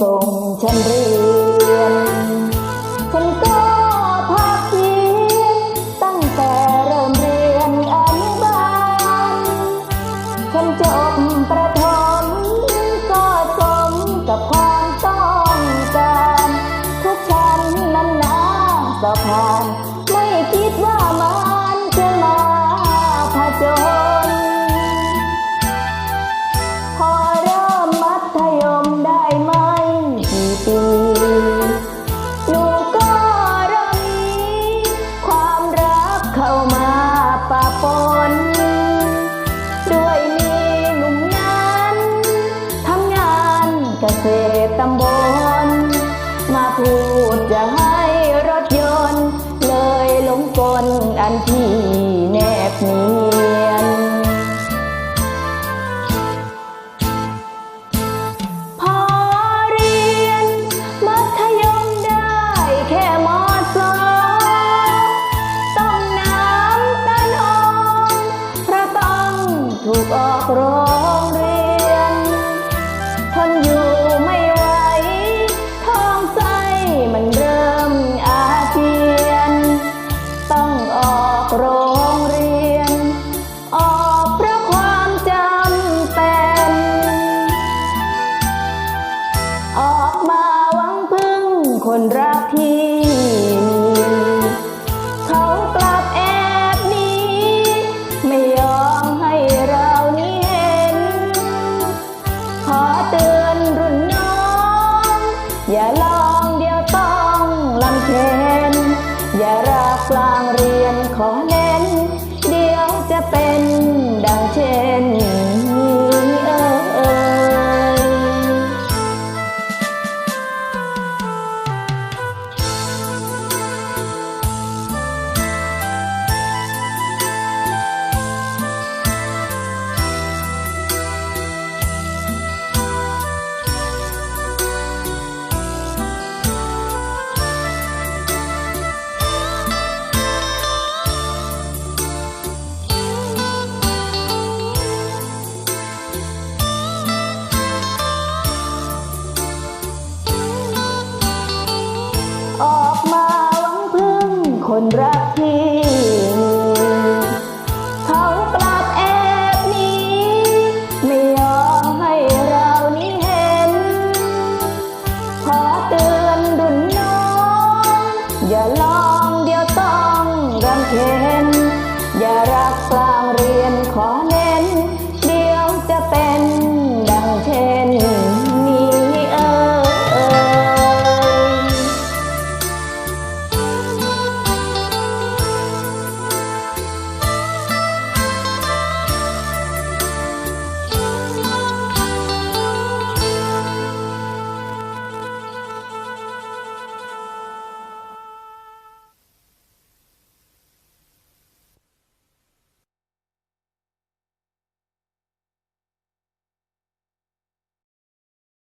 ฉันเรียน ฉันก็ภาคเพียนตั้งแต่เริ่มเรียนอนุบาล ฉันจบประถมก็สมกับความต้องการ ทุกชั้นนั้นนะสอบผ่าน ไม่คิดว่ามัน เกษตรตำบล มาพูดจะให้รถยนต์ เลยหลงกลอันที่แนบเนียน พอเรียน มัธยมได้แค่มสองต้องน้ำตาลองเพราะต้องถูกออกโรง คนรักที่มีเขากลับแอบหนีไม่ยอมให้เรานี้เห็น ขอเตือนรุ่นน้อง อย่าลองเดียวต้องลำเค็นอย่ารักกลางเรียนขอ คนรักที่